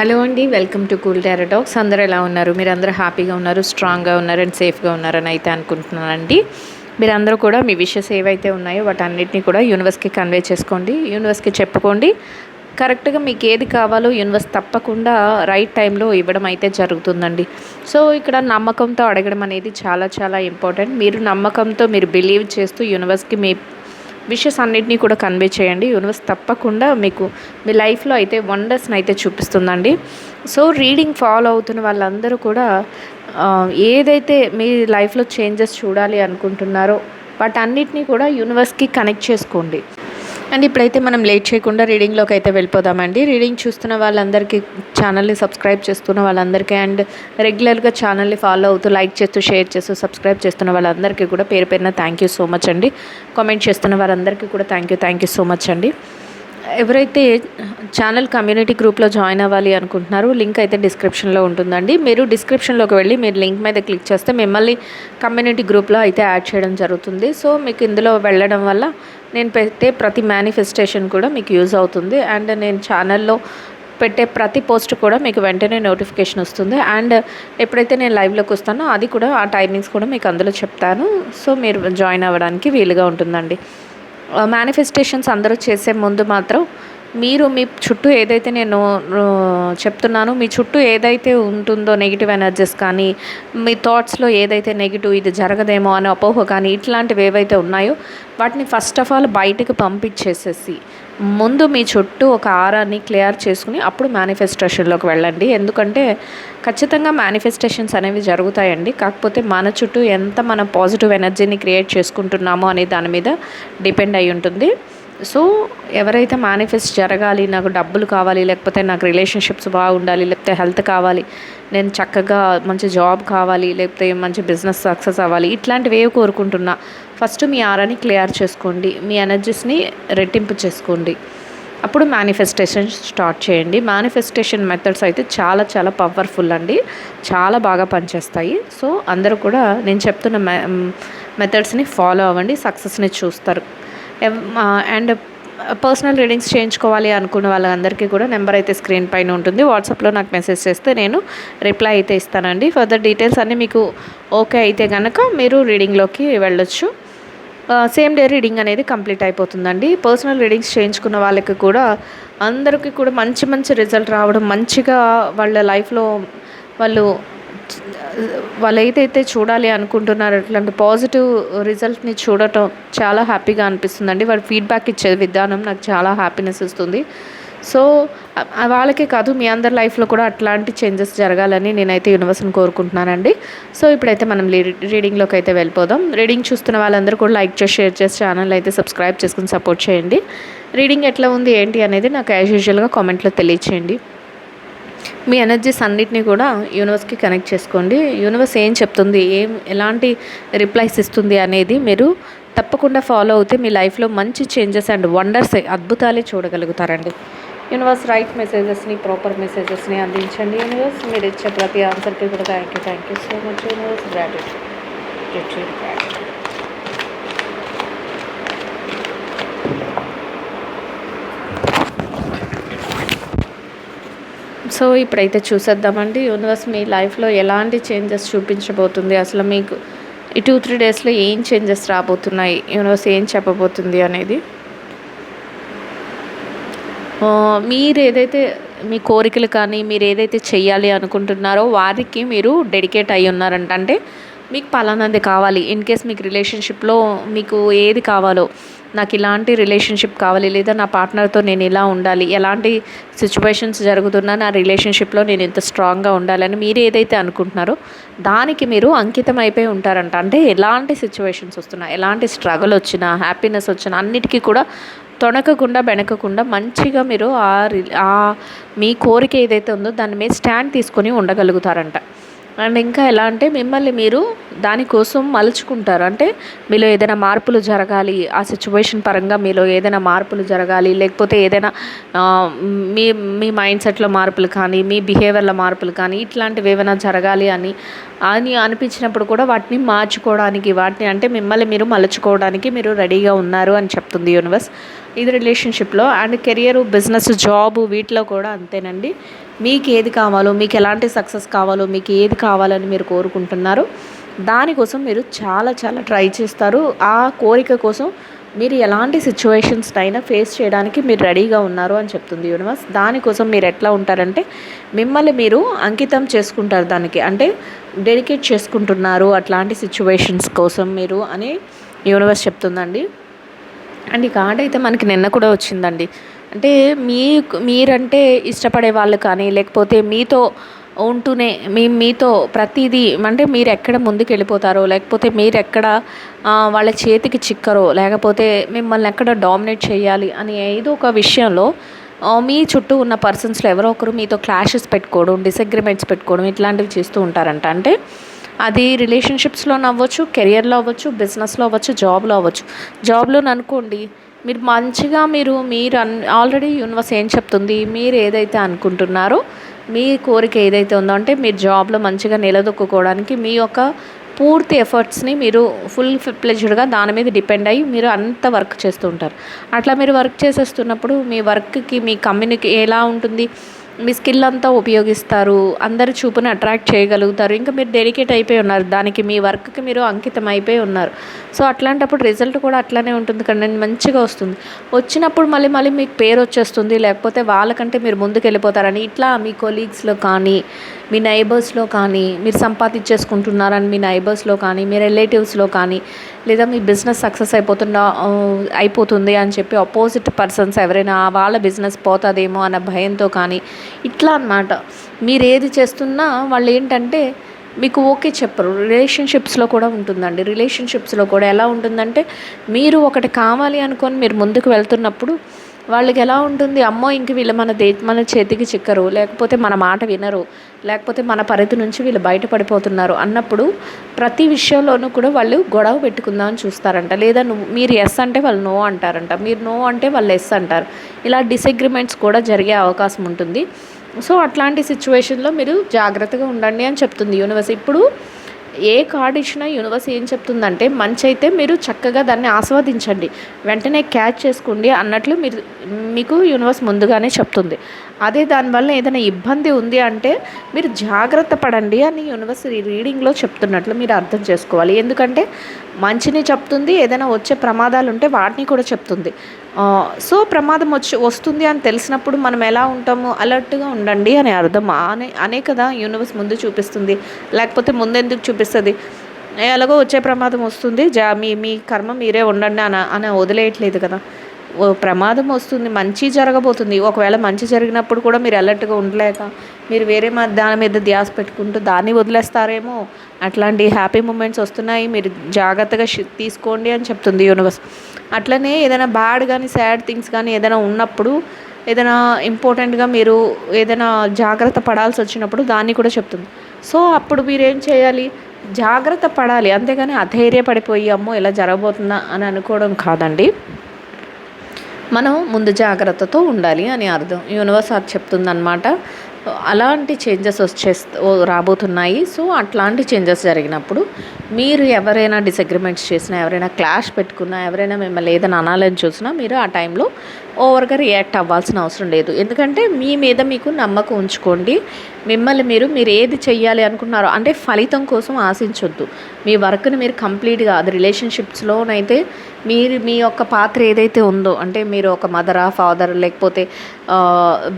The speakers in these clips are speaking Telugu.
హలో అండి వెల్కమ్ టు కూల్ టాక్స్. అందరూ ఎలా ఉన్నారు? మీరు అందరూ హ్యాపీగా ఉన్నారు స్ట్రాంగ్గా ఉన్నారు అండ్ సేఫ్గా ఉన్నారని అయితే అనుకుంటున్నానండి. మీరందరూ కూడా మీ విషెస్ ఏవైతే ఉన్నాయో వాటన్నిటిని కూడా యూనివర్స్కి కన్వే చేసుకోండి. యూనివర్స్కి చెప్పుకోండి. కరెక్ట్గా మీకు ఏది కావాలో యూనివర్స్ తప్పకుండా రైట్ టైంలో ఇవ్వడం అయితే జరుగుతుందండి. సో ఇక్కడ నమ్మకంతో అడగడం అనేది చాలా చాలా ఇంపార్టెంట్. మీరు నమ్మకంతో మీరు బిలీవ్ చేస్తూ యూనివర్స్కి మీ విషెస్ అన్నిటినీ కూడా కన్వే చేయండి. యూనివర్స్ తప్పకుండా మీకు మీ లైఫ్లో అయితే వండర్స్ని అయితే చూపిస్తుందండి. సో రీడింగ్ ఫాలో అవుతున్న వాళ్ళందరూ కూడా ఏదైతే మీ లైఫ్లో చేంజెస్ చూడాలి అనుకుంటున్నారో వాటన్నిటిని కూడా యూనివర్స్కి కనెక్ట్ చేసుకోండి. అండ్ ఇప్పుడైతే మనం లేట్ చేయకుండా రీడింగ్లోకి అయితే వెళ్ళిపోదామండి. రీడింగ్ చూస్తున్న వాళ్ళందరికీ ఛానల్ని సబ్స్క్రైబ్ చేస్తున్న వాళ్ళందరికీ అండ్ రెగ్యులర్గా ఛానల్ని ఫాలో అవుతూ లైక్ చేస్తూ షేర్ చేస్తూ సబ్స్క్రైబ్ చేస్తున్న వాళ్ళందరికీ కూడా పేరు పేరున థ్యాంక్ యూ సో మచ్ అండి. కామెంట్ చేస్తున్న వారందరికీ కూడా thank you thank you so much అండి. ఎవరైతే ఛానల్ కమ్యూనిటీ గ్రూప్లో జాయిన్ అవ్వాలి అనుకుంటున్నారో లింక్ అయితే డిస్క్రిప్షన్లో ఉంటుందండి. మీరు డిస్క్రిప్షన్లోకి వెళ్ళి మీరు లింక్ మీద క్లిక్ చేస్తే మిమ్మల్ని కమ్యూనిటీ గ్రూప్లో అయితే యాడ్ చేయడం జరుగుతుంది. సో మీకు ఇందులో వెళ్ళడం వల్ల నేను పెట్టే ప్రతి మేనిఫెస్టేషన్ కూడా మీకు యూజ్ అవుతుంది. అండ్ నేను ఛానల్లో పెట్టే ప్రతి పోస్ట్ కూడా మీకు వెంటనే నోటిఫికేషన్ వస్తుంది. అండ్ ఎప్పుడైతే నేను లైవ్లోకి వస్తానో అది కూడా ఆ టైమింగ్స్ కూడా మీకు అందులో చెప్తాను. సో మీరు జాయిన్ అవ్వడానికి వీలుగా ఉంటుందండి. మేనిఫెస్టేషన్స్ అందరూ చేసే ముందు మాత్రం మీరు మీ చుట్టూ ఏదైతే నేను చెప్తున్నానో మీ చుట్టూ ఏదైతే ఉంటుందో నెగిటివ్ ఎనర్జీస్ కానీ మీ థాట్స్లో ఏదైతే నెగిటివ్ ఇది జరగదేమో అనే అపోహ కానీ ఇట్లాంటివి ఏవైతే ఉన్నాయో వాటిని ఫస్ట్ ఆఫ్ ఆల్ బయటకు పంపించేసేసి ముందు మీ చుట్టూ ఒక ఆరాన్ని క్లియర్ చేసుకుని అప్పుడు మేనిఫెస్టేషన్లోకి వెళ్ళండి. ఎందుకంటే ఖచ్చితంగా మేనిఫెస్టేషన్స్ అనేవి జరుగుతాయండి. కాకపోతే మన చుట్టూ ఎంత మనం పాజిటివ్ ఎనర్జీని క్రియేట్ చేసుకుంటున్నామో అనే దాని మీద డిపెండ్ అయి ఉంటుంది. సో ఎవరైతే మేనిఫెస్ట్ జరగాలి నాకు డబ్బులు కావాలి లేకపోతే నాకు రిలేషన్షిప్స్ బాగుండాలి లేకపోతే హెల్త్ కావాలి నేను చక్కగా మంచి జాబ్ కావాలి లేకపోతే మంచి బిజినెస్ సక్సెస్ అవ్వాలి ఇట్లాంటివి ఏవి కోరుకుంటున్నా ఫస్ట్ మీ ఆరాని క్లియర్ చేసుకోండి మీ ఎనర్జీస్ని రెట్టింపు చేసుకోండి. అప్పుడు మేనిఫెస్టేషన్ స్టార్ట్ చేయండి. మేనిఫెస్టేషన్ మెథడ్స్ అయితే చాలా చాలా పవర్ఫుల్ అండి. చాలా బాగా పనిచేస్తాయి. సో అందరూ కూడా నేను చెప్తున్న మె మెథడ్స్ని ఫాలో అవ్వండి సక్సెస్ని చూస్తారు. అండ్ పర్సనల్ రీడింగ్స్ చేయించుకోవాలి అనుకున్న వాళ్ళందరికీ కూడా నెంబర్ అయితే స్క్రీన్ పైన ఉంటుంది. వాట్సాప్లో నాకు మెసేజ్ చేస్తే నేను రిప్లై అయితే ఇస్తానండి. ఫర్దర్ డీటెయిల్స్ అన్నీ మీకు ఓకే అయితే కనుక మీరు రీడింగ్లోకి వెళ్ళొచ్చు. సేమ్ డే రీడింగ్ అనేది కంప్లీట్ అయిపోతుందండి. పర్సనల్ రీడింగ్స్ చేయించుకున్న వాళ్ళకి కూడా అందరికీ కూడా మంచి మంచి రిజల్ట్ రావడం మంచిగా వాళ్ళ లైఫ్లో వాళ్ళు వాళ్ళు ఏదైతే చూడాలి అనుకుంటున్నారో అట్లాంటి పాజిటివ్ రిజల్ట్ని చూడటం చాలా హ్యాపీగా అనిపిస్తుందండి. వాళ్ళు ఫీడ్బ్యాక్ ఇచ్చే విధానం నాకు చాలా హ్యాపీనెస్ ఇస్తుంది. సో వాళ్ళకే కాదు మీ అందరి లైఫ్లో కూడా అట్లాంటి చేంజెస్ జరగాలని నేనైతే యూనివర్స్ని కోరుకుంటున్నానండి. సో ఇప్పుడైతే మనం రీడింగ్లోకి అయితే వెళ్ళిపోదాం. రీడింగ్ చూస్తున్న వాళ్ళందరూ కూడా లైక్ చేసి షేర్ చేసి ఛానల్ అయితే సబ్స్క్రైబ్ చేసుకుని సపోర్ట్ చేయండి. రీడింగ్ ఎట్లా ఉంది ఏంటి అనేది నాకు యాజ్ యూజువల్గా కామెంట్లో తెలియచేయండి. మీ ఎనర్జీస్ అన్నిటిని కూడా యూనివర్స్కి కనెక్ట్ చేసుకోండి. యూనివర్స్ ఏం చెప్తుంది? ఏం ఎలాంటి రిప్లైస్ ఇస్తుంది అనేది మీరు తప్పకుండా ఫాలో అవుతే మీ లైఫ్లో మంచి చేంజెస్ అండ్ వండర్స్ అద్భుతాలే చూడగలుగుతారండి. యూనివర్స్ రైట్ మెసేజెస్ని ప్రాపర్ మెసేజెస్ని అందించండి. యూనివర్స్ మీరు ఇచ్చే ప్రతి ఆన్సర్కి కూడా thank you thank you so much universe gratitude so ఇప్పుడైతే చూసేద్దామండి. యూనివర్స్ మీ లైఫ్లో ఎలాంటి చేంజెస్ చూపించబోతుంది? అసలు మీకు ఈ టూ త్రీ డేస్లో ఏం చేంజెస్ రాబోతున్నాయి? యూనివర్స్ ఏం చెప్పబోతుంది అనేది? మీరు ఏదైతే మీ కోరికలు కానీ మీరు ఏదైతే చేయాలి అనుకుంటున్నారో వారికి మీరు డెడికేట్ అయి ఉన్నారంట అంటే మీకు పలానాది కావాలి. ఇన్ కేస్ మీకు రిలేషన్షిప్లో మీకు ఏది కావాలో నాకు ఇలాంటి రిలేషన్షిప్ కావాలి లేదా నా పార్ట్నర్తో నేను ఇలా ఉండాలి ఎలాంటి సిచ్యువేషన్స్ జరుగుతున్నా నా రిలేషన్షిప్లో నేను ఇంత స్ట్రాంగ్గా ఉండాలని మీరు ఏదైతే అనుకుంటున్నారో దానికి మీరు అంకితం అయిపోయి ఉంటారంట. అంటే ఎలాంటి సిచ్యువేషన్స్ వస్తున్నా ఎలాంటి స్ట్రగుల్ వచ్చినా హ్యాపీనెస్ వచ్చినా అన్నిటికీ కూడా తొణకకుండా బెనకకుండా మంచిగా మీరు ఆ రి- ఆ మీ కోరిక ఏదైతే ఉందో దాని మీద స్టాండ్ తీసుకొని ఉండగలుగుతారంట. అండ్ ఇంకా ఎలా అంటే మిమ్మల్ని మీరు దానికోసం మలుచుకుంటారు. అంటే మీలో ఏదైనా మార్పులు జరగాలి ఆ సిచ్యువేషన్ పరంగా మీలో ఏదైనా మార్పులు జరగాలి లేకపోతే ఏదైనా మీ మీ మైండ్ సెట్లో మార్పులు కానీ మీ బిహేవియర్లో మార్పులు కానీ ఇట్లాంటివి ఏమైనా జరగాలి అని అని అనిపించినప్పుడు కూడా వాటిని మార్చుకోవడానికి వాటిని అంటే మిమ్మల్ని మీరు మలుచుకోవడానికి మీరు రెడీగా ఉన్నారు అని చెప్తుంది యూనివర్స్ ఇది రిలేషన్షిప్లో అండ్ కెరియర్ బిజినెస్ జాబ్ వీటిలో కూడా అంతేనండి. మీకు ఏది కావాలో మీకు ఎలాంటి సక్సెస్ కావాలో మీకు ఏది కావాలని మీరు కోరుకుంటున్నారో దానికోసం మీరు చాలా చాలా ట్రై చేస్తారు. ఆ కోరిక కోసం మీరు ఎలాంటి సిచ్యువేషన్స్ అయినా ఫేస్ చేయడానికి మీరు రెడీగా ఉన్నారు అని చెప్తుంది యూనివర్స్ దానికోసం మీరు ఎట్లా ఉంటారంటే మిమ్మల్ని మీరు అంకితం చేసుకుంటారు దానికి. అంటే డెడికేట్ చేసుకుంటున్నారు అట్లాంటి సిచ్యువేషన్స్ కోసం మీరు అని యూనివర్స్ చెప్తుందండి. అండ్ ఈ కార్డ్ అయితే మనకి నిన్న కూడా వచ్చిందండి. అంటే మీ మీరంటే ఇష్టపడే వాళ్ళు కానీ లేకపోతే మీతో ఉంటూనే మీ మీతో ప్రతిదీ అంటే మీరు ఎక్కడ ముందుకు వెళ్ళిపోతారో లేకపోతే మీరు ఎక్కడ వాళ్ళ చేతికి చిక్కరో లేకపోతే మిమ్మల్ని ఎక్కడ డామినేట్ చేయాలి అని ఏదో ఒక విషయంలో మీ చుట్టూ ఉన్న పర్సన్స్లో ఎవరో ఒకరు మీతో క్లాషెస్ పెట్టుకోవడం డిసగ్రిమెంట్స్ పెట్టుకోవడం ఇట్లాంటివి చేస్తూ ఉంటారంట. అంటే అది రిలేషన్షిప్స్లో అవ్వచ్చు కెరియర్లో అవ్వచ్చు బిజినెస్లో అవ్వచ్చు జాబ్లో అవ్వచ్చు. జాబ్లో అనుకోండి మీరు మంచిగా మీరు మీరు అన్ ఆల్రెడీ యూనివర్స్ ఏం చెప్తుంది? మీరు ఏదైతే అనుకుంటున్నారో మీ కోరిక ఏదైతే ఉందో అంటే మీరు జాబ్లో మంచిగా నిలదొక్కుకోవడానికి మీ యొక్క పూర్తి ఎఫర్ట్స్ని మీరు ఫుల్ ప్లెజ్డ్గా దాని మీద డిపెండ్ అయ్యి మీరు అంత వర్క్ చేస్తూ ఉంటారు. అట్లా మీరు వర్క్ చేసేస్తున్నప్పుడు మీ వర్క్కి మీ కమ్యూనికే ఎలా ఉంటుంది? మీ స్కిల్ అంతా ఉపయోగిస్తారు అందరి చూపుని అట్రాక్ట్ చేయగలుగుతారు. ఇంకా మీరు డెడికేట్ అయిపోయి ఉన్నారు దానికి మీ వర్క్కి మీరు అంకితం అయిపోయి ఉన్నారు. సో అట్లాంటప్పుడు రిజల్ట్ కూడా అట్లానే ఉంటుంది కానీ మంచిగా వస్తుంది. వచ్చినప్పుడు మళ్ళీ మళ్ళీ మీకు పేరు వచ్చేస్తుంది లేకపోతే వాళ్ళకంటే మీరు ముందుకు వెళ్ళిపోతారని ఇట్లా మీ కొలీగ్స్లో కానీ మీ నైబర్స్లో కానీ మీరు సంపాదించేసుకుంటున్నారని మీ నైబర్స్లో కానీ మీ రిలేటివ్స్లో కానీ లేదా మీ బిజినెస్ సక్సెస్ అయిపోతున్న అయిపోతుంది అని చెప్పి అపోజిట్ పర్సన్స్ ఎవరైనా వాళ్ళ బిజినెస్ పోతుందేమో అన్న భయంతో కానీ ఇట్లా అనమాట మీరు ఏది చేస్తున్నా వాళ్ళు ఏంటంటే మీకు ఓకే చెప్పరు. రిలేషన్షిప్స్లో కూడా ఉంటుందండి. రిలేషన్షిప్స్లో కూడా ఎలా ఉంటుందంటే మీరు ఒకటి కావాలి అనుకొని మీరు ముందుకు వెళ్తున్నప్పుడు వాళ్ళకి ఎలా ఉంటుంది? అమ్మో ఇంక వీళ్ళు మన దే మన చేతికి చిక్కరు లేకపోతే మన మాట వినరు లేకపోతే మన పరిధి నుంచి వీళ్ళు బయటపడిపోతున్నారు అన్నప్పుడు ప్రతి విషయంలోనూ కూడా వాళ్ళు గొడవ పెట్టుకుందామని చూస్తారంట. లేదా నువ్వు మీరు ఎస్ అంటే వాళ్ళు నో అంటారంట. మీరు నో అంటే వాళ్ళు ఎస్ అంటారు. ఇలా డిసగ్రిమెంట్స్ కూడా జరిగే అవకాశం ఉంటుంది. సో అట్లాంటి సిచ్యువేషన్లో మీరు జాగ్రత్తగా ఉండండి అని చెప్తుంది యూనివర్స్ ఇప్పుడు ఏ కార్డు ఇచ్చినా యూనివర్స్ ఏం చెప్తుందంటే మంచి అయితే మీరు చక్కగా దాన్ని ఆస్వాదించండి. వెంటనే క్యాచ్ చేసుకోండి అన్నట్లు మీరు మీకు యూనివర్స్ ముందుగానే చెప్తుంది. అదే దానివల్ల ఏదైనా ఇబ్బంది ఉంది అంటే మీరు జాగ్రత్త పడండి అని యూనివర్సిటీ రీడింగ్లో చెప్తున్నట్లు మీరు అర్థం చేసుకోవాలి. ఎందుకంటే మంచిని చెప్తుంది ఏదైనా వచ్చే ప్రమాదాలు ఉంటే వాటిని కూడా చెప్తుంది. సో ప్రమాదం వచ్చి వస్తుంది అని తెలిసినప్పుడు మనం ఎలా ఉంటాము? అలర్ట్గా ఉండండి అని అర్థం. అనే అనే కదా యూనివర్స్ ముందు చూపిస్తుంది. లేకపోతే ముందెందుకు చూపిస్తుంది? ఎలాగో వచ్చే ప్రమాదం వస్తుంది. జా మీ మీ కర్మ మీరే ఉండండి అని అని వదిలేయట్లేదు కదా. ప్రమాదం వస్తుంది మంచి జరగబోతుంది. ఒకవేళ మంచి జరిగినప్పుడు కూడా మీరు అలర్ట్గా ఉండలేక మీరు వేరే మా దాని మీద ధ్యాస పెట్టుకుంటూ దాన్ని వదిలేస్తారేమో? అట్లాంటి హ్యాపీ మూమెంట్స్ వస్తున్నాయి మీరు జాగ్రత్తగా తీసుకోండి అని చెప్తుంది యూనివర్స్. అట్లనే ఏదైనా బ్యాడ్ కానీ సాడ్ థింగ్స్ కానీ ఏదైనా ఉన్నప్పుడు ఏదైనా ఇంపార్టెంట్గా మీరు ఏదైనా జాగ్రత్త పడాల్సి వచ్చినప్పుడు దాన్ని కూడా చెప్తుంది. సో అప్పుడు మీరు ఏం చేయాలి? జాగ్రత్త పడాలి. అంతేగాని అధైర్యపడిపోయి అమ్మో ఇలా జరగబోతుందా అని అనుకోవడం కాదండి. మనం ముందు జాగ్రత్తతో ఉండాలి అని అర్థం. యూనివర్స్ అది చెప్తుందనమాట అలాంటి చేంజెస్ వచ్చే రాబోతున్నాయి. సో అట్లాంటి చేంజెస్ జరిగినప్పుడు మీరు ఎవరైనా డిసగ్రిమెంట్స్ చేసినా ఎవరైనా క్లాష్ పెట్టుకున్నా ఎవరైనా మిమ్మల్ని ఏదైనా అనాలని చూసినా మీరు ఆ టైంలో ఓవర్గా రియాక్ట్ అవ్వాల్సిన అవసరం లేదు. ఎందుకంటే మీ మీద మీకు నమ్మకం ఉంచుకోండి. మిమ్మల్ని మీరు మీరు ఏది చెయ్యాలి అనుకున్నారో అంటే ఫలితం కోసం ఆశించొద్దు. మీ వర్క్ని మీరు కంప్లీట్గా అది రిలేషన్షిప్స్లోనైతే మీరు మీ యొక్క పాత్ర ఏదైతే ఉందో అంటే మీరు ఒక మదరా ఫాదర్ లేకపోతే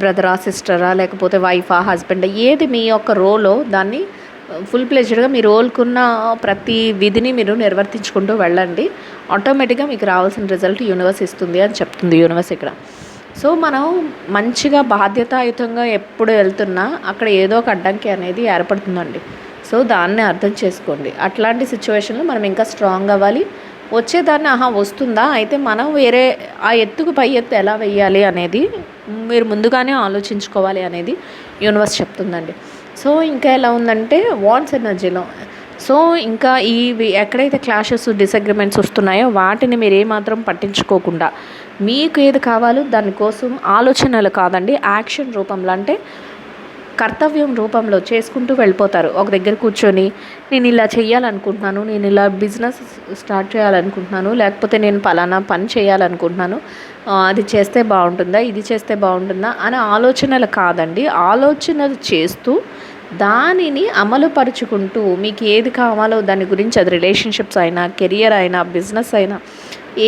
బ్రదరా సిస్టరా లేకపోతే వైఫా హస్బెండ్ ఏది మీ యొక్క రోలో దాన్ని ఫుల్ ప్లెజర్గా మీ రోల్కున్న ప్రతి విధిని మీరు నిర్వర్తించుకుంటూ వెళ్ళండి. ఆటోమేటిక్గా మీకు రావాల్సిన రిజల్ట్ యూనివర్స్ ఇస్తుంది అని చెప్తుంది యూనివర్స్ ఇక్కడ. సో మనం మంచిగా బాధ్యతాయుతంగా ఎప్పుడు వెళ్తున్నా అక్కడ ఏదో ఒక అడ్డంకి అనేది ఏర్పడుతుందండి. సో దాన్ని అర్థం చేసుకోండి. అట్లాంటి సిచ్యువేషన్లో మనం ఇంకా స్ట్రాంగ్ అవ్వాలి. వచ్చేదాన్ని ఆహా వస్తుందా? అయితే మనం వేరే ఆ ఎత్తుకు పై ఎత్తు ఎలా వెయ్యాలి అనేది మీరు ముందుగానే ఆలోచించుకోవాలి అనేది యూనివర్స్ చెప్తుందండి. సో ఇంకా ఎలా ఉందంటే వాన్స్ ఎనర్జీలో. సో ఇంకా ఈ ఎక్కడైతే క్లాషెస్ డిసగ్రిమెంట్స్ వస్తున్నాయో వాటిని మీరు ఏమాత్రం పట్టించుకోకుండా మీకు ఏది కావాలో దానికోసం ఆలోచనలు కాదండి యాక్షన్ రూపంలో. అంటే కర్తవ్యం రూపంలో చేసుకుంటూ వెళ్ళిపోతారు. ఒక దగ్గర కూర్చొని నేను ఇలా చేయాలనుకుంటున్నాను నేను ఇలా బిజినెస్ స్టార్ట్ చేయాలనుకుంటున్నాను లేకపోతే నేను పలానా పని చేయాలనుకుంటున్నాను అది చేస్తే బాగుంటుందా ఇది చేస్తే బాగుంటుందా అనే ఆలోచనలు కాదండి. ఆలోచనలు చేస్తూ దానిని అమలుపరుచుకుంటూ మీకు ఏది కావాలో దాని గురించి అది రిలేషన్షిప్స్ అయినా కెరియర్ అయినా బిజినెస్ అయినా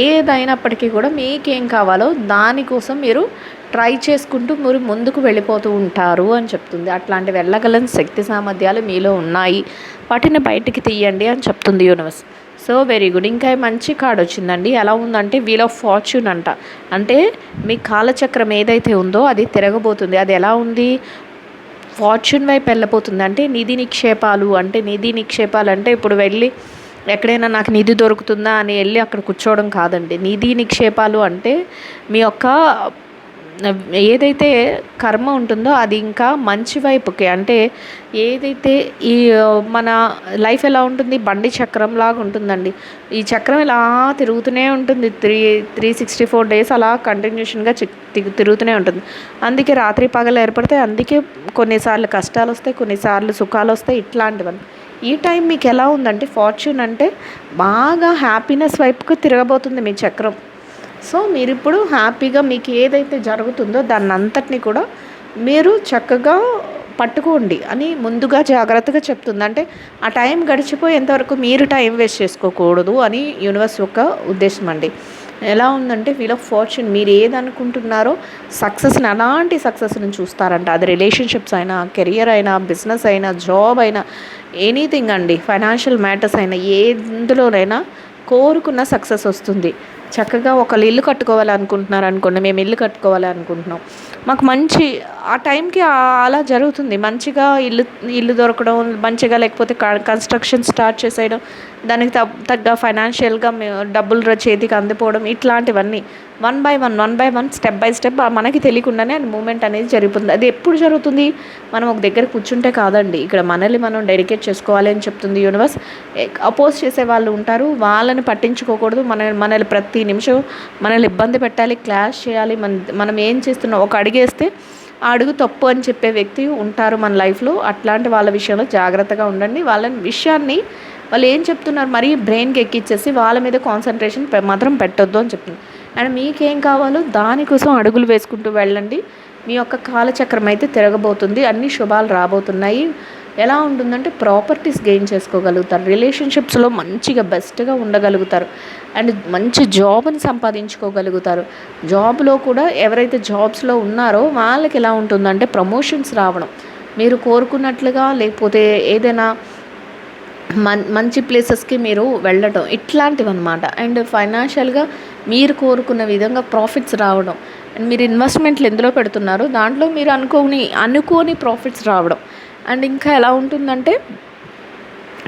ఏదైనప్పటికీ కూడా మీకేం కావాలో దానికోసం మీరు ట్రై చేసుకుంటూ మీరు ముందుకు వెళ్ళిపోతూ ఉంటారు అని చెప్తుంది. అట్లాంటి వెళ్ళగలని శక్తి సామర్థ్యాలు మీలో ఉన్నాయి. వాటిని బయటికి తీయండి అని చెప్తుంది యూనివర్స్. So very good. ఇంకా మంచి కార్డ్ వచ్చిందండి. ఎలా ఉందంటే వీల్ ఆఫ్ ఫార్చ్యూన్ అంట. అంటే మీ కాలచక్రం ఏదైతే ఉందో అది తిరగబోతుంది. అది ఎలా ఉంది? ఫార్చ్యూన్ వైపు వెళ్ళబోతుంది. అంటే నిధి నిక్షేపాలు. అంటే నిధి నిక్షేపాలు అంటే ఇప్పుడు వెళ్ళి ఎక్కడైనా నాకు నిధి దొరుకుతుందా అని వెళ్ళి అక్కడ కూర్చోవడం కాదండి. నిధి నిక్షేపాలు అంటే మీ యొక్క ఏదైతే కర్మ ఉంటుందో అది ఇంకా మంచి వైపుకి అంటే ఏదైతే ఈ మన లైఫ్ ఎలా ఉంటుంది? బండి చక్రం లాగా ఉంటుందండి. ఈ చక్రం ఇలా తిరుగుతూనే ఉంటుంది. Three three sixty four days అలా కంటిన్యూషన్గా తిరుగుతూనే ఉంటుంది. అందుకే రాత్రి పగలు ఏర్పడితే అందుకే కొన్నిసార్లు కష్టాలు వస్తాయి కొన్నిసార్లు సుఖాలు వస్తాయి ఇట్లాంటివన్నీ. ఈ టైం మీకు ఎలా ఉందంటే ఫార్చ్యూన్ అంటే బాగా హ్యాపీనెస్ వైపుకు తిరగబోతుంది మీ చక్రం. సో మీరు ఇప్పుడు హ్యాపీగా మీకు ఏదైతే జరుగుతుందో దాన్ని అంతటిని కూడా మీరు చక్కగా పట్టుకోండి అని ముందుగా జాగ్రత్తగా చెప్తుంది. అంటే ఆ టైం గడిచిపోయేంతవరకు మీరు టైం వేస్ట్ చేసుకోకూడదు అని యూనివర్స్ యొక్క ఉద్దేశం అండి. ఎలా ఉందంటే వీల్ ఆఫ్ ఫార్చ్యూన్ మీరు ఏదనుకుంటున్నారో సక్సెస్ని అలాంటి సక్సెస్ని చూస్తారంట. అది రిలేషన్షిప్స్ అయినా కెరియర్ అయినా బిజినెస్ అయినా జాబ్ అయినా ఎనీథింగ్ అండి. ఫైనాన్షియల్ మ్యాటర్స్ అయినా ఎందులోనైనా కోరుకున్న సక్సెస్ వస్తుంది. చక్కగా ఒకళ్ళు ఇల్లు కట్టుకోవాలి అనుకుంటున్నారు అనుకోండి మేము ఇల్లు కట్టుకోవాలి అనుకుంటున్నాం మాకు మంచి ఆ టైంకి అలా జరుగుతుంది. మంచిగా ఇల్లు ఇల్లు దొరకడం మంచిగా లేకపోతే కన్స్ట్రక్షన్ స్టార్ట్ చేసేయడం దానికి తగ్గ తగ్గ ఫైనాన్షియల్గా డబ్బులు చేతికి అందిపోవడం ఇట్లాంటివన్నీ. One by one one by one step by step మనకి తెలియకుండానే అది మూమెంట్ అనేది జరుగుతుంది. అది ఎప్పుడు జరుగుతుంది? మనం ఒక దగ్గర కూర్చుంటే కాదండి. ఇక్కడ మనల్ని మనం డెడికేట్ చేసుకోవాలి అని చెప్తుంది యూనివర్స్ అపోజ్ చేసే వాళ్ళు ఉంటారు. వాళ్ళని పట్టించుకోకూడదు. మన మనల్ని ప్రతి నిమిషం మనల్ని ఇబ్బంది పెట్టాలి క్లాష్ చేయాలి. మన మనం ఏం చేస్తున్నాం? ఒక అడిగేస్తే ఆ అడుగు తప్పు అని చెప్పే వ్యక్తి ఉంటారు మన లైఫ్లో అట్లాంటి వాళ్ళ విషయంలో జాగ్రత్తగా ఉండండి. వాళ్ళ విషయాన్ని వాళ్ళు ఏం చెప్తున్నారు? మరీ బ్రెయిన్కి ఎక్కిచ్చేసి వాళ్ళ మీద కాన్సన్ట్రేషన్ మాత్రం పెట్టొద్దు అని చెప్తుంది అండ్ మీకేం కావాలో దానికోసం అడుగులు వేసుకుంటూ వెళ్ళండి. మీ యొక్క కాలచక్రం అయితే తిరగబోతుంది. అన్ని శుభాలు రాబోతున్నాయి. ఎలా ఉంటుందంటే ప్రాపర్టీస్ గెయిన్ చేసుకోగలుగుతారు. రిలేషన్షిప్స్లో మంచిగా బెస్ట్గా ఉండగలుగుతారు. అండ్ మంచి జాబ్ని సంపాదించుకోగలుగుతారు. జాబ్లో కూడా ఎవరైతే జాబ్స్లో ఉన్నారో వాళ్ళకి ఎలా ఉంటుందంటే ప్రమోషన్స్ రావడం. మీరు కోరుకున్నట్లుగా లేకపోతే ఏదైనా మన్ మంచి ప్లేసెస్కి మీరు వెళ్ళటం ఇట్లాంటివి అనమాట అండ్ ఫైనాన్షియల్గా మీరు కోరుకున్న విధంగా ప్రాఫిట్స్ రావడం. అండ్ మీరు ఇన్వెస్ట్మెంట్లు ఎందులో పెడుతున్నారు? దాంట్లో మీరు అనుకోని అనుకోని ప్రాఫిట్స్ రావడం. అండ్ ఇంకా ఎలా ఉంటుందంటే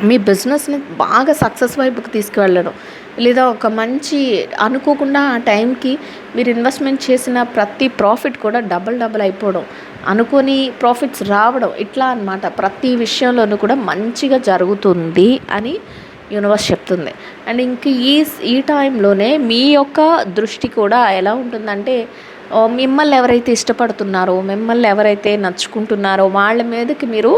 మీ బిజినెస్ని బాగా సక్సెస్ వైపుకి తీసుకువెళ్ళడం. లేదా ఒక మంచి అనుకోకుండా ఆ టైంకి మీరు ఇన్వెస్ట్మెంట్ చేసిన ప్రతి ప్రాఫిట్ కూడా డబల్ డబల్ అయిపోవడం. అనుకోని ప్రాఫిట్స్ రావడం ఇట్లా అన్నమాట. ప్రతి విషయంలోనూ కూడా మంచిగా జరుగుతుంది అని యూనివర్స్ చెప్తుంది. అండ్ ఇంక ఈ ఈ టైంలోనే మీ యొక్క దృష్టి కూడా ఎలా ఉంటుందంటే మిమ్మల్ని ఎవరైతే ఇష్టపడుతున్నారో మిమ్మల్ని ఎవరైతే నచ్చుకుంటున్నారో వాళ్ళ మీదకి మీరు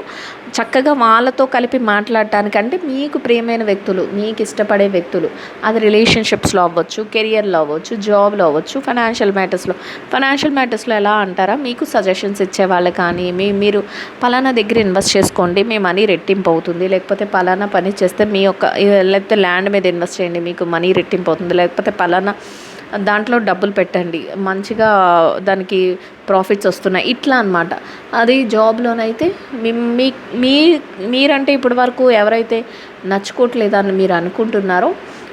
చక్కగా వాళ్ళతో కలిపి మాట్లాడటానికి అంటే మీకు ప్రియమైన వ్యక్తులు మీకు ఇష్టపడే వ్యక్తులు. అది రిలేషన్షిప్స్లో అవ్వచ్చు కెరియర్లో అవ్వచ్చు జాబ్లో అవ్వచ్చు ఫైనాన్షియల్ మ్యాటర్స్లో. ఫైనాన్షియల్ మ్యాటర్స్లో ఎలా అంటారా? మీకు సజెషన్స్ ఇచ్చేవాళ్ళు కానీ మీ మీరు పలానా దగ్గర ఇన్వెస్ట్ చేసుకోండి మీ మనీ రెట్టింపు అవుతుంది. లేకపోతే పలానా పని చేస్తే మీ యొక్క లేకపోతే ల్యాండ్ మీద ఇన్వెస్ట్ చేయండి మీకు మనీ రెట్టింపు అవుతుంది. లేకపోతే పలానా దాంట్లో డబ్బులు పెట్టండి. మంచిగా దానికి ప్రాఫిట్స్ వస్తున్నాయి. ఇట్లా అనమాట అది జాబ్లోనైతే మీ మీ మీరంటే ఇప్పటి వరకు ఎవరైతే నచ్చుకోవట్లేదని మీరు అనుకుంటున్నారో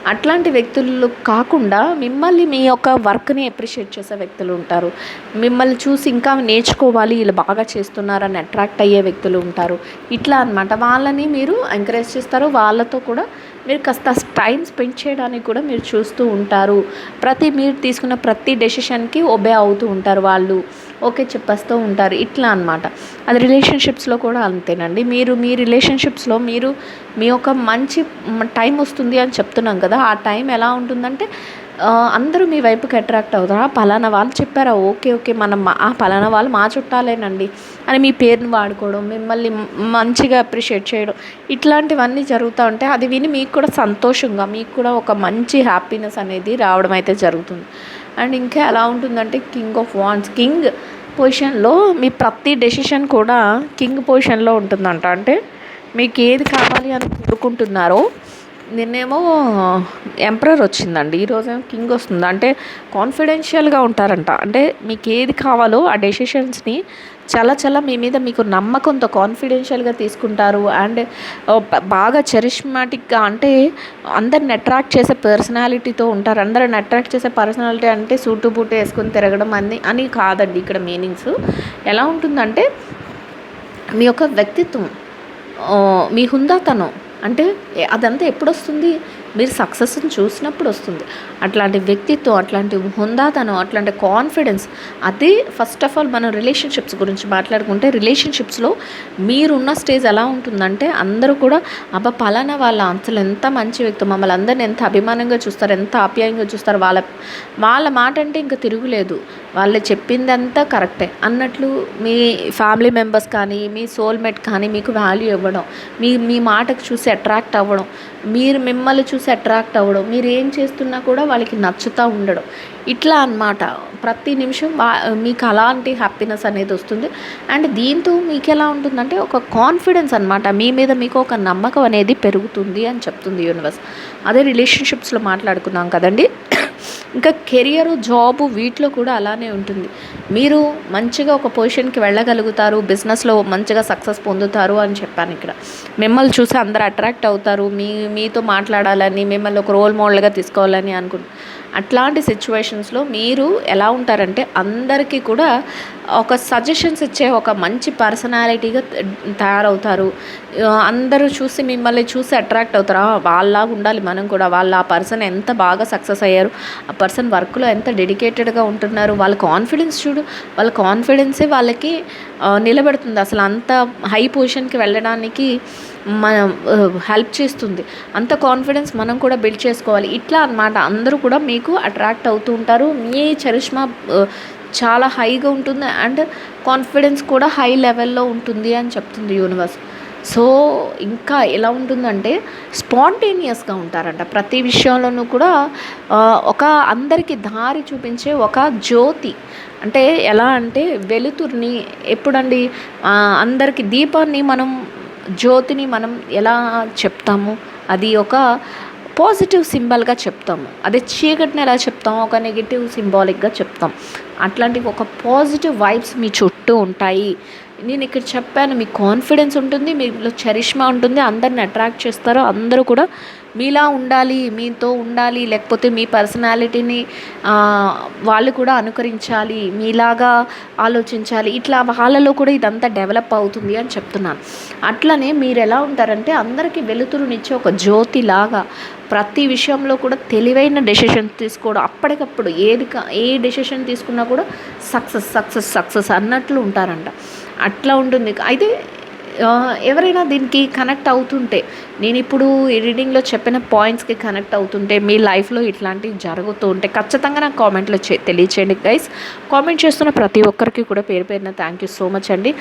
అట్లాంటి వ్యక్తులు కాకుండా మిమ్మల్ని మీ యొక్క వర్క్ని అప్రిషియేట్ చేసే వ్యక్తులు ఉంటారు. మిమ్మల్ని చూసి ఇంకా నేర్చుకోవాలి వీళ్ళు బాగా చేస్తున్నారని అట్రాక్ట్ అయ్యే వ్యక్తులు ఉంటారు. ఇట్లా అన్నమాట. వాళ్ళని మీరు ఎంకరేజ్ చేస్తారు. వాళ్ళతో కూడా మీరు కాస్త టైం స్పెండ్ చేయడానికి కూడా మీరు చూస్తూ ఉంటారు. ప్రతి మీరు తీసుకున్న ప్రతి డెసిషన్కి ఒబే అవుతూ ఉంటారు వాళ్ళు. ఓకే చెప్పేస్తూ ఉంటారు. ఇట్లా అన్నమాట. అది రిలేషన్షిప్స్లో కూడా అంతేనండి. మీరు మీ రిలేషన్షిప్స్లో మీరు మీ యొక్క మంచి టైం వస్తుంది అని చెప్తున్నాం కదా. ఆ టైం ఎలా ఉంటుందంటే అందరూ మీ వైపుకి అట్రాక్ట్ అవుతారు. పలానా వాళ్ళు చెప్పారా ఓకే ఓకే మనం మా- ఆ పలానా వాళ్ళు మా చుట్టాలేనండి అని మీ పేరుని వాడుకోవడం మిమ్మల్ని మంచిగా అప్రిషియేట్ చేయడం ఇట్లాంటివన్నీ జరుగుతూ ఉంటాయి అది విని మీకు కూడా సంతోషంగా మీకు కూడా ఒక మంచి హ్యాపీనెస్ అనేది రావడం అయితే జరుగుతుంది. అండ్ ఇంకా ఎలా ఉంటుందంటే కింగ్ ఆఫ్ వాన్స్ కింగ్ పొజిషన్లో మీ ప్రతి డెసిషన్ కూడా కింగ్ పొజిషన్లో ఉంటుందంట. అంటే మీకు ఏది కావాలి అని కోరుకుంటున్నారో నిన్నేమో ఎంప్రర్ వచ్చిందండి. ఈరోజేమో కింగ్ వస్తుంది. అంటే కాన్ఫిడెన్షియల్గా ఉంటారంట. అంటే మీకు ఏది కావాలో ఆ డెసిషన్స్ని చాలా చాలా మీ మీద మీకు నమ్మకంతో కాన్ఫిడెన్షియల్గా తీసుకుంటారు. అండ్ బాగా చరిష్మాటిక్గా అంటే అందరిని అట్రాక్ట్ చేసే పర్సనాలిటీతో ఉంటారు. అందరిని అట్రాక్ట్ చేసే పర్సనాలిటీ అంటే సూటు బూటు వేసుకొని తిరగడం అని అని కాదండి ఇక్కడ మీనింగ్స్. ఎలా ఉంటుందంటే మీ యొక్క వ్యక్తిత్వం మీ హుందాతనం అంటే అదంతా ఎప్పుడు వస్తుంది మీరు సక్సెస్ని చూసినప్పుడు వస్తుంది అట్లాంటి వ్యక్తిత్వం అట్లాంటి హుందాతనం అట్లాంటి కాన్ఫిడెన్స్ అది ఫస్ట్ ఆఫ్ ఆల్ మనం రిలేషన్షిప్స్ గురించి మాట్లాడుకుంటే రిలేషన్షిప్స్లో మీరున్న స్టేజ్ ఎలా ఉంటుందంటే అందరూ కూడా అబ్బా పలానా వాళ్ళ అసలు ఎంత మంచి వ్యక్తి మమ్మల్ని అందరిని ఎంత అభిమానంగా చూస్తారు ఎంత ఆప్యాయంగా చూస్తారు వాళ్ళ వాళ్ళ మాట అంటే ఇంకా తిరుగులేదు. వాళ్ళు చెప్పిందంతా కరెక్టే. అన్నట్లు మీ ఫ్యామిలీ మెంబర్స్ కానీ మీ సోల్మేట్ కానీ మీకు వాల్యూ ఇవ్వడం మీ మీ మాటకు చూసి అట్రాక్ట్ అవ్వడం మీరు మిమ్మల్ని చూసి అట్రాక్ట్ అవ్వడం మీరు ఏం చేస్తున్నా కూడా వాళ్ళకి నచ్చుతూ ఉండడం. ఇట్లా అన్నమాట. ప్రతి నిమిషం మీకు అలాంటి హ్యాపీనెస్ అనేది వస్తుంది. అండ్ దీంతో మీకు ఎలా ఉంటుందంటే ఒక కాన్ఫిడెన్స్ అనమాట మీ మీద మీకు ఒక నమ్మకం అనేది పెరుగుతుంది అని చెప్తుంది యూనివర్స్. అదే రిలేషన్షిప్స్లో మాట్లాడుకున్నాం కదండి. ఇంకా కెరియర్ జాబ్ వీటిలో కూడా అలానే ఉంటుంది. మీరు మంచిగా ఒక పొజిషన్కి వెళ్ళగలుగుతారు బిజినెస్లో మంచిగా సక్సెస్ పొందుతారు అని చెప్పాను ఇక్కడ. మిమ్మల్ని చూసి అందరు అట్రాక్ట్ అవుతారు మీ మీతో మాట్లాడాలని మిమ్మల్ని ఒక రోల్ మోడల్గా తీసుకోవాలని అనుకుంటు అట్లాంటి సిచ్యువేషన్స్లో మీరు ఎలా ఉంటారంటే అందరికీ కూడా ఒక సజెషన్స్ ఇచ్చే ఒక మంచి పర్సనాలిటీగా తయారవుతారు. అందరూ చూసి మిమ్మల్ని చూసి అట్రాక్ట్ అవుతారు. వాళ్ళలాగా ఉండాలి మనం కూడా. వాళ్ళు ఆ పర్సన్ ఎంత బాగా సక్సెస్ అయ్యారు ఆ పర్సన్ వర్క్లో ఎంత డెడికేటెడ్గా ఉంటున్నారు వాళ్ళ కాన్ఫిడెన్స్ చూడు వాళ్ళ కాన్ఫిడెన్సే వాళ్ళకి నిలబెడుతుంది. అసలు అంత హై పొజిషన్కి వెళ్ళడానికి మనం హెల్ప్ చేస్తుంది. అంత కాన్ఫిడెన్స్ మనం కూడా బిల్డ్ చేసుకోవాలి. ఇట్లా అన్నమాట. అందరూ కూడా మీకు అట్రాక్ట్ అవుతూ ఉంటారు. మీ చరిష్మా చాలా హైగా ఉంటుంది. అండ్ కాన్ఫిడెన్స్ కూడా హై లెవెల్లో ఉంటుంది అని చెప్తుంది యూనివర్స్ సో ఇంకా ఎలా ఉంటుందంటే స్పాంటేనియస్గా ఉంటారంట. ప్రతి విషయంలోనూ కూడా ఒక అందరికీ దారి చూపించే ఒక జ్యోతి. అంటే ఎలా అంటే వెలుతురుని ఎప్పుడండి అందరికీ దీపాన్ని మనం జ్యోతిని మనం ఎలా చెప్తాము? అది ఒక పాజిటివ్ సింబల్గా చెప్తాము. అదే చీకటిని ఎలా చెప్తాము? ఒక నెగిటివ్ సింబాలిక్గా చెప్తాం. అట్లాంటి ఒక పాజిటివ్ వైబ్స్ మీ చుట్టూ ఉంటాయి. నేను ఇక్కడ చెప్పాను మీకు కాన్ఫిడెన్స్ ఉంటుంది మీలో చరిష్మా ఉంటుంది అందరిని అట్రాక్ట్ చేస్తారు అందరూ కూడా మీలా ఉండాలి మీతో ఉండాలి లేకపోతే మీ పర్సనాలిటీని వాళ్ళు కూడా అనుకరించాలి మీలాగా ఆలోచించాలి ఇట్లా వాళ్ళలో కూడా ఇదంతా డెవలప్ అవుతుంది అని చెప్తున్నాను. అట్లనే మీరు ఎలా ఉంటారంటే అందరికీ వెలుతురునిచ్చే ఒక జ్యోతి లాగా ప్రతి విషయంలో కూడా తెలివైన డెసిషన్ తీసుకోవడం అప్పటికప్పుడు ఏది ఏ డెసిషన్ తీసుకున్నా కూడా సక్సెస్ సక్సెస్ సక్సెస్ అన్నట్లు ఉంటారంట. అట్లా ఉంటుంది. అయితే ఎవరైనా దీనికి కనెక్ట్ అవుతుంటే నేను ఇప్పుడు ఈ రీడింగ్లో చెప్పిన పాయింట్స్కి కనెక్ట్ అవుతుంటే మీ లైఫ్లో ఇట్లాంటివి జరుగుతూ ఉంటే ఖచ్చితంగా నాకు కామెంట్లో చే తెలియచేయండి గైస్. కామెంట్ చేస్తున్న ప్రతి ఒక్కరికి కూడా పేరు పేరున థ్యాంక్ యూ సో మచ్ అండి.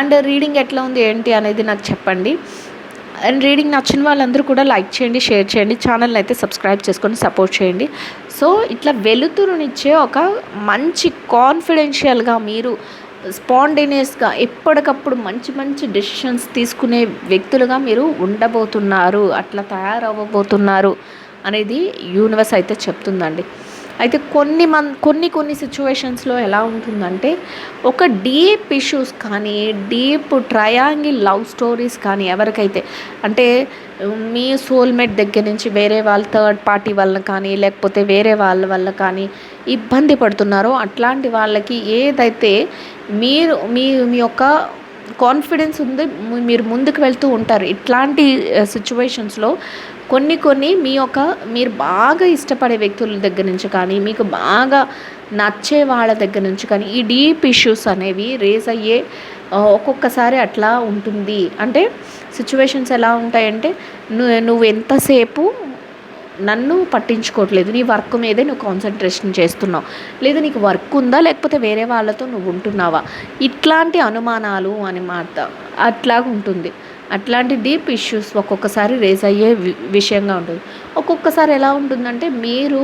అండ్ రీడింగ్ ఎట్లా ఉంది ఏంటి అనేది నాకు చెప్పండి. అండ్ రీడింగ్ నచ్చిన వాళ్ళందరూ కూడా లైక్ చేయండి షేర్ చేయండి ఛానల్ని అయితే సబ్స్క్రైబ్ చేసుకొని సపోర్ట్ చేయండి. సో ఇట్లా వెలుతురునిచ్చే ఒక మంచి కాన్ఫిడెన్షియల్గా మీరు స్పాంటేనియస్గా ఎప్పటికప్పుడు మంచి మంచి డెసిషన్స్ తీసుకునే వ్యక్తులుగా మీరు ఉండబోతున్నారు అట్లా తయారవ్వబోతున్నారు అనేది యూనివర్స్ అయితే చెప్తుందండి. అయితే కొన్ని మన్ కొన్ని కొన్ని సిచ్యువేషన్స్లో ఎలా ఉంటుందంటే ఒక డీప్ ఇష్యూస్ కానీ డీప్ ట్రయాంగిల్ లవ్ స్టోరీస్ కానీ ఎవరికైతే అంటే మీ సోల్మేట్ దగ్గర నుంచి వేరే వాళ్ళ థర్డ్ పార్టీ వల్ల కానీ లేకపోతే వేరే వాళ్ళ వల్ల కానీ ఇబ్బంది పడుతున్నారో అట్లాంటి వాళ్ళకి ఏదైతే మీరు మీ మీ యొక్క కాన్ఫిడెన్స్ ఉంది మీరు ముందుకు వెళ్తూ ఉంటారు ఇట్లాంటి సిచ్యువేషన్స్లో కొన్ని కొన్ని మీ యొక్క మీరు బాగా ఇష్టపడే వ్యక్తుల దగ్గర నుంచి కానీ మీకు బాగా నచ్చే వాళ్ళ దగ్గర నుంచి కానీ ఈ డీప్ ఇష్యూస్ అనేవి రేజ్ అయ్యే ఒక్కొక్కసారి అట్లా ఉంటుంది. అంటే సిచ్యువేషన్స్ ఎలా ఉంటాయంటే నువ్వు నువ్వు ఎంతసేపు నన్ను పట్టించుకోవట్లేదు నీ వర్క్ మీదే నువ్వు కాన్సన్ట్రేషన్ చేస్తున్నావు. లేదా నీకు వర్క్ ఉందా లేకపోతే వేరే వాళ్ళతో నువ్వు ఉంటున్నావా? ఇట్లాంటి అనుమానాలు అని మాట అట్లా ఉంటుంది అట్లాంటి డీప్ ఇష్యూస్ ఒక్కొక్కసారి రేజ్ అయ్యే విషయంగా ఉంటుంది. ఒక్కొక్కసారి ఎలా ఉంటుందంటే మీరు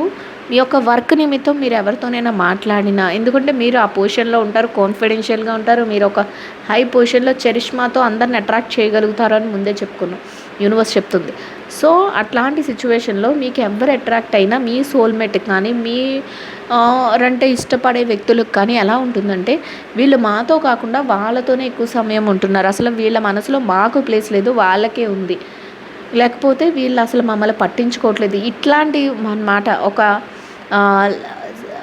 మీ యొక్క వర్క్ నిమిత్తం మీరు ఎవరితోనైనా మాట్లాడినా ఎందుకంటే మీరు ఆ పొజిషన్లో ఉంటారు కాన్ఫిడెన్షియల్గా ఉంటారు మీరు ఒక హై పొజిషన్లో చరిష్మాతో అందరిని అట్రాక్ట్ చేయగలుగుతారు అని ముందే చెప్పుకున్నాం. యూనివర్స్ చెప్తుంది. సో అట్లాంటి సిచ్యువేషన్లో మీకు ఎవరు అట్రాక్ట్ అయినా మీ సోల్మేట్ కానీ మీ అంటే ఇష్టపడే వ్యక్తులకు కానీ ఎలా ఉంటుందంటే వీళ్ళు మాతో కాకుండా వాళ్ళతోనే ఎక్కువ సమయం ఉంటున్నారు. అసలు వీళ్ళ మనసులో మాకు ప్లేస్ లేదు వాళ్ళకే ఉంది. లేకపోతే వీళ్ళు అసలు మమ్మల్ని పట్టించుకోవట్లేదు. ఇట్లాంటి అన్నమాట ఒక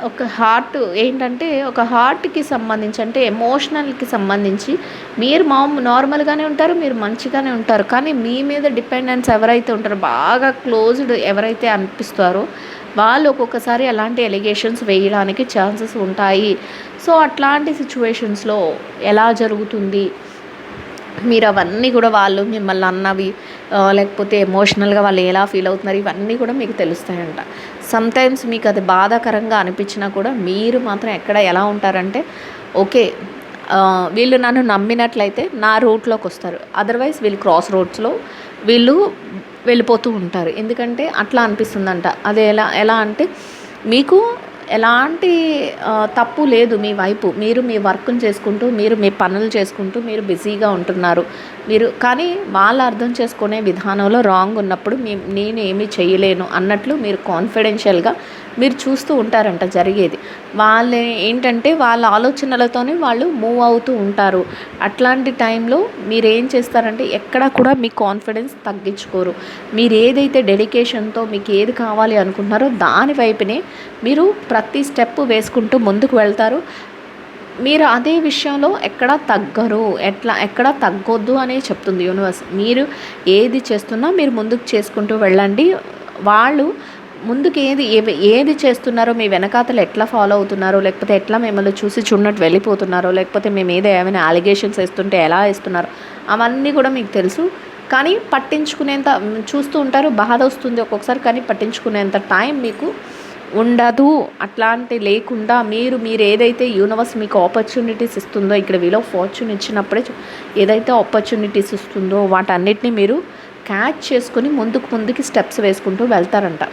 ఒక హార్ట్ ఏంటంటే ఒక హార్ట్కి సంబంధించి అంటే ఎమోషనల్కి సంబంధించి మీరు మా నార్మల్గానే ఉంటారు మీరు మంచిగానే ఉంటారు. కానీ మీ మీద డిపెండెన్స్ ఎవరైతే ఉంటారో బాగా క్లోజ్డ్ ఎవరైతే అనిపిస్తారో వాళ్ళు ఒక్కొక్కసారి అలాంటి ఎలిగేషన్స్ వేయడానికి ఛాన్సెస్ ఉంటాయి. సో అట్లాంటి సిచ్యువేషన్స్లో ఎలా జరుగుతుంది? మీరు అవన్నీ కూడా వాళ్ళు మిమ్మల్ని అన్నవి లేకపోతే ఎమోషనల్గా వాళ్ళు ఎలా ఫీల్ అవుతున్నారు? ఇవన్నీ కూడా మీకు తెలుస్తాయంట. సమ్టైమ్స్ మీకు అది బాధాకరంగా అనిపించినా కూడా మీరు మాత్రం ఎక్కడ ఎలా ఉంటారంటే ఓకే వీళ్ళు నన్ను నమ్మినట్లయితే నా రూట్లోకి వస్తారు. అదర్వైజ్ వీళ్ళు క్రాస్ రోడ్స్లో వీళ్ళు వెళ్ళిపోతూ ఉంటారు. ఎందుకంటే అట్లా అనిపిస్తుందంట. అది ఎలా ఎలా అంటే మీకు ఎలాంటి తప్పు లేదు మీ వైపు. మీరు మీ వర్క్ని చేసుకుంటూ మీరు మీ పనులు చేసుకుంటూ మీరు బిజీగా ఉంటున్నారు. మీరు కానీ వాళ్ళు అర్థం చేసుకునే విధానంలో రాంగ్ ఉన్నప్పుడు మీ నేను ఏమీ చేయలేను అన్నట్లు మీరు కాన్ఫిడెన్షియల్గా మీరు చూస్తూ ఉంటారంట జరిగేది. వాళ్ళు ఏంటంటే వాళ్ళ ఆలోచనలతోనే వాళ్ళు మూవ్ అవుతూ ఉంటారు. అట్లాంటి టైంలో మీరు ఏం చేస్తారంటే ఎక్కడ కూడా మీ కాన్ఫిడెన్స్ తగ్గించుకోరు. మీరు ఏదైతే డెడికేషన్తో మీకు ఏది కావాలి అనుకుంటున్నారో దాని వైపునే మీరు ప్రతి స్టెప్ వేసుకుంటూ ముందుకు వెళ్తారు. మీరు అదే విషయంలో ఎక్కడ తగ్గరు. ఎట్లా ఎక్కడ తగ్గొద్దు అనే చెప్తుంది యూనివర్స్ మీరు ఏది చేస్తున్నా మీరు ముందుకు చేసుకుంటూ వెళ్ళండి. వాళ్ళు ముందుకు ఏది ఏది చేస్తున్నారో మీ వెనకాతలు ఎట్లా ఫాలో అవుతున్నారో లేకపోతే ఎట్లా మిమ్మల్ని చూసి చూడనట్టు వెళ్ళిపోతున్నారో లేకపోతే మేము ఏదో ఏమైనా అలిగేషన్స్ వేస్తుంటే ఎలా వేస్తున్నారో అవన్నీ కూడా మీకు తెలుసు. కానీ పట్టించుకునేంత చూస్తూ ఉంటారు బాధ వస్తుంది ఒక్కొక్కసారి కానీ పట్టించుకునేంత టైం మీకు ఉండదు. అట్లాంటి లేకుండా మీరు మీరు ఏదైతే యూనివర్స్ మీకు ఆపర్చునిటీస్ ఇస్తుందో ఇక్కడ వీలో ఫార్చ్యూన్ ఇచ్చినప్పుడే ఏదైతే ఆపర్చునిటీస్ ఇస్తుందో వాటన్నిటిని మీరు క్యాచ్ చేసుకుని ముందుకు ముందుకి స్టెప్స్ వేసుకుంటూ వెళ్తారంట.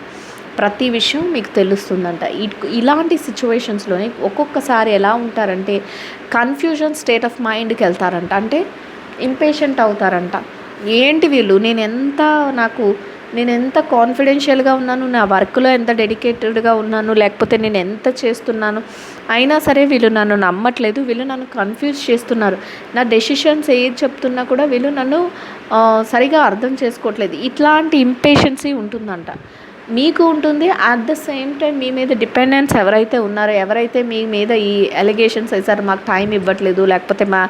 ప్రతి విషయం మీకు తెలుస్తుందంట. ఇలాంటి సిచ్యువేషన్స్లోనే ఒక్కొక్కసారి ఎలా ఉంటారంటే కన్ఫ్యూజన్ స్టేట్ ఆఫ్ మైండ్కి వెళ్తారంట. అంటే ఇంపేషెంట్ అవుతారంట. ఏంటి వీళ్ళు? నేను ఎంత నాకు నేను ఎంత కాన్ఫిడెన్షియల్గా ఉన్నాను? నా వర్క్లో ఎంత డెడికేటెడ్గా ఉన్నాను? లేకపోతే నేను ఎంత చేస్తున్నాను? అయినా సరే వీళ్ళు నన్ను నమ్మట్లేదు. వీళ్ళు నన్ను కన్ఫ్యూజ్ చేస్తున్నారు. నా డెసిషన్స్ ఏది చెప్తున్నా కూడా వీళ్ళు నన్ను సరిగా అర్థం చేసుకోవట్లేదు. ఇట్లాంటి ఇంపేషెన్సీ ఉంటుందంట. మీకు ఉంటుంది. అట్ ద సేమ్ టైం మీ మీద డిపెండెన్స్ ఎవరైతే ఉన్నారో ఎవరైతే మీ మీద ఈ ఎలిగేషన్స్ వేసారు మాకు టైం ఇవ్వట్లేదు లేకపోతే మా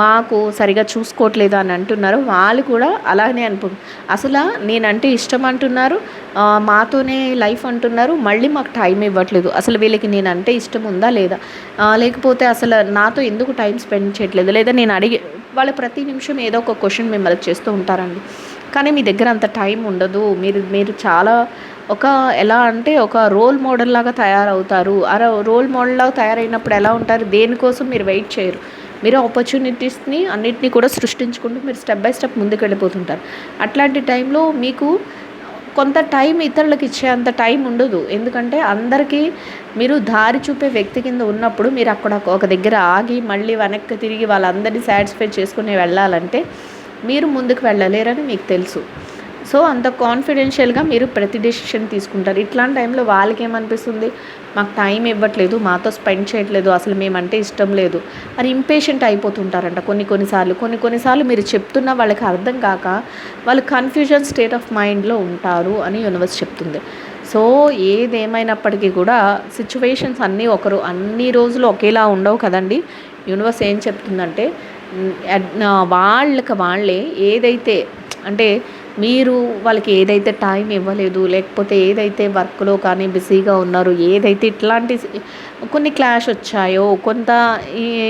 మాకు సరిగా చూసుకోవట్లేదు అని అంటున్నారు వాళ్ళు కూడా అలానే అనుకు అసలు నేనంటే ఇష్టం అంటున్నారు మాతోనే లైఫ్ అంటున్నారు మళ్ళీ మాకు టైం ఇవ్వట్లేదు. అసలు వీళ్ళకి నేనంటే ఇష్టం ఉందా లేదా? లేకపోతే అసలు నాతో ఎందుకు టైం స్పెండ్ చేయట్లేదు? లేదా నేను అడిగి వాళ్ళు ప్రతి నిమిషం ఏదో ఒక క్వశ్చన్ మిమ్మల్ని చేస్తూ ఉంటారండి. కానీ మీ దగ్గర అంత టైం ఉండదు. మీరు మీరు చాలా ఒక ఎలా అంటే ఒక రోల్ మోడల్ లాగా తయారవుతారు. ఆ రోల్ మోడల్ లాగా తయారైనప్పుడు ఎలా ఉంటారు? దేనికోసం మీరు వెయిట్ చేయరు. మీరు ఆపర్చునిటీస్ని అన్నిటినీ కూడా సృష్టించుకుంటూ మీరు స్టెప్ బై స్టెప్ ముందుకు వెళ్ళిపోతుంటారు అట్లాంటి టైంలో మీకు కొంత టైం ఇతరులకు ఇచ్చే అంత టైం ఉండదు. ఎందుకంటే అందరికీ మీరు దారి చూపే వ్యక్తి కింద ఉన్నప్పుడు మీరు అక్కడ ఒక దగ్గర ఆగి మళ్ళీ వెనక్కి తిరిగి వాళ్ళందరినీ సాటిస్ఫై చేసుకుని వెళ్ళాలంటే మీరు ముందుకు వెళ్ళలేరని మీకు తెలుసు. సో అంత కాన్ఫిడెన్షియల్గా మీరు ప్రతి డెసిషన్ తీసుకుంటారు. ఇట్లాంటి టైంలో వాళ్ళకి ఏమనిపిస్తుంది మాకు టైం ఇవ్వట్లేదు మాతో స్పెండ్ చేయట్లేదు అసలు మేమంటే ఇష్టం లేదు. అని ఇంపేషెంట్ అయిపోతుంటారంట కొన్ని కొన్నిసార్లు కొన్ని కొన్నిసార్లు మీరు చెప్తున్న వాళ్ళకి అర్థం కాక వాళ్ళు కన్ఫ్యూజన్ స్టేట్ ఆఫ్ మైండ్లో ఉంటారు అని యూనివర్స్ చెప్తుంది. సో ఏదేమైనప్పటికీ కూడా సిచ్యువేషన్స్ అన్నీ ఒకరు అన్ని రోజులు ఒకేలా ఉండవు కదండి. యూనివర్స్ ఏం చెప్తుందంటే వాళ్ళకి వాళ్ళే ఏదైతే అంటే మీరు వాళ్ళకి ఏదైతే టైం ఇవ్వలేదు లేకపోతే ఏదైతే వర్క్లో కానీ బిజీగా ఉన్నారో ఏదైతే ఇట్లాంటి కొన్ని క్లాష్ వచ్చాయో కొంత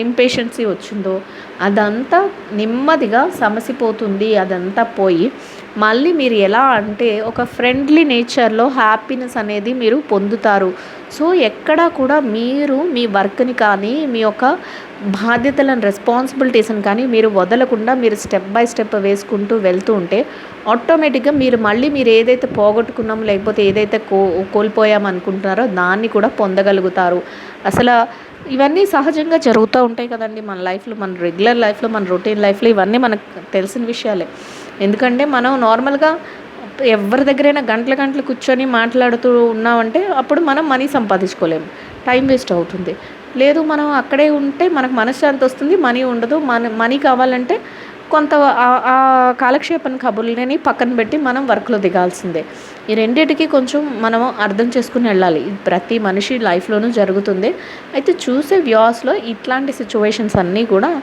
ఇంపేషెన్సీ వచ్చిందో అదంతా నెమ్మదిగా సమసిపోతుంది అదంతా పోయి మళ్ళీ మీరు ఎలా అంటే ఒక ఫ్రెండ్లీ నేచర్లో హ్యాపీనెస్ అనేది మీరు పొందుతారు. సో ఎక్కడా కూడా మీరు మీ వర్క్ని కానీ మీ యొక్క బాధ్యతలను రెస్పాన్సిబిలిటీస్ని కానీ మీరు వదలకుండా మీరు స్టెప్ బై స్టెప్ వేసుకుంటూ వెళ్తూ ఉంటే ఆటోమేటిక్గా మీరు మళ్ళీ మీరు ఏదైతే పోగొట్టుకున్నాం లేకపోతే ఏదైతే కో కోల్పోయాం అనుకుంటున్నారో దాన్ని కూడా పొందగలుగుతారు. అసలు ఇవన్నీ సహజంగా జరుగుతూ ఉంటాయి కదండి మన లైఫ్లో మన రెగ్యులర్ లైఫ్లో మన రొటీన్ లైఫ్లో ఇవన్నీ మనకు తెలిసిన విషయాలే. ఎందుకంటే మనం నార్మల్గా ఎవరి దగ్గరైనా గంటల గంటలు కూర్చొని మాట్లాడుతూ ఉన్నామంటే అప్పుడు మనం మనీ సంపాదించుకోలేము. టైం వేస్ట్ అవుతుంది. లేదు మనం అక్కడే ఉంటే మనకు మనశ్శాంతి వస్తుంది మనీ ఉండదు. మన మనీ కావాలంటే కొంత ఆ- ఆ కాలక్షేపం కబుర్లని పక్కన పెట్టి మనం వర్క్లో దిగాల్సిందే. ఈ రెండింటికి కొంచెం మనం అర్థం చేసుకుని వెళ్ళాలి. ప్రతి మనిషి లైఫ్లోనూ జరుగుతుంది. అయితే చూసే వ్యూస్లో ఇట్లాంటి సిచ్యువేషన్స్ అన్నీ కూడా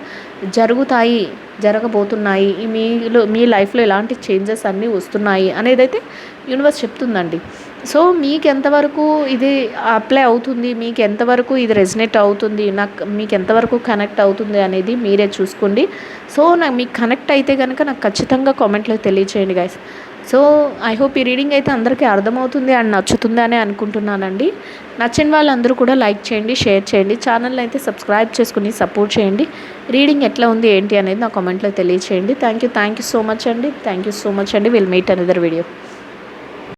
జరుగుతాయి జరగబోతున్నాయి. మీలో మీ లైఫ్లో ఎలాంటి చేంజెస్ అన్నీ వస్తున్నాయి అనేదైతే యూనివర్స్ చెప్తుందండి. సో మీకు ఎంతవరకు ఇది అప్లై అవుతుంది? మీకు ఎంతవరకు ఇది రెజినేట్ అవుతుంది? నాకు మీకు ఎంతవరకు కనెక్ట్ అవుతుంది అనేది మీరే చూసుకోండి. సో నాకు మీకు కనెక్ట్ అయితే కనుక నాకు ఖచ్చితంగా కామెంట్లో తెలియచేయండి గైస్ సో ఐ హోప్ ఈ రీడింగ్ అయితే అందరికీ అర్థమవుతుంది అండ్ నచ్చుతుంది అని అనుకుంటున్నానండి. నచ్చిన వాళ్ళందరూ కూడా లైక్ చేయండి షేర్ చేయండి. ఛానల్ని అయితే సబ్స్క్రైబ్ చేసుకుని సపోర్ట్ చేయండి. రీడింగ్ ఎట్లా ఉంది ఏంటి అనేది నా కామెంట్లో తెలియచేయండి. Thank you thank you so much అండి. థ్యాంక్ యూ సో మచ్ అండి. Will meet another video